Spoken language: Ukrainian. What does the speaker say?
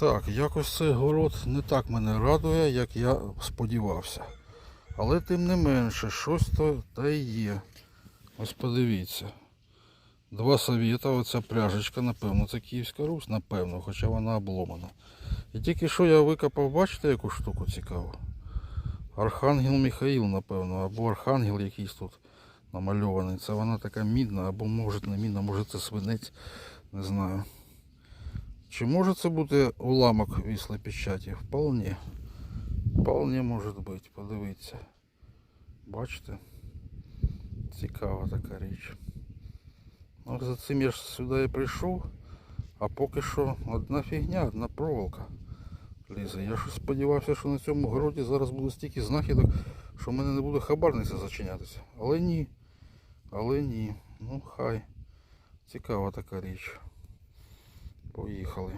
Так, якось цей город не так мене радує, як я сподівався. Але тим не менше, щось то та й є. Ось подивіться. Два совєта, оця пряжечка, напевно, це Київська Русь, напевно, хоча вона обломана. І тільки що я викопав, бачите, яку штуку цікаву? Архангел Михаїл, напевно, або Архангел якийсь тут намальований. Це вона така мідна, або може не мідна, може це свинець, не знаю. Чи може це бути уламок віслої печаті? Вполне. Вполне може бути, подивіться. Бачите? Цікава така річ. Ну, за цим я ж сюди і прийшов, а поки що одна фігня, одна проволока лізе. Я щось сподівався, що на цьому городі зараз буде стільки знахідок, що в мене не буде хабарниця зачинятися. Але ні. Але ні. Ну хай. Цікава така річ. Поїхали.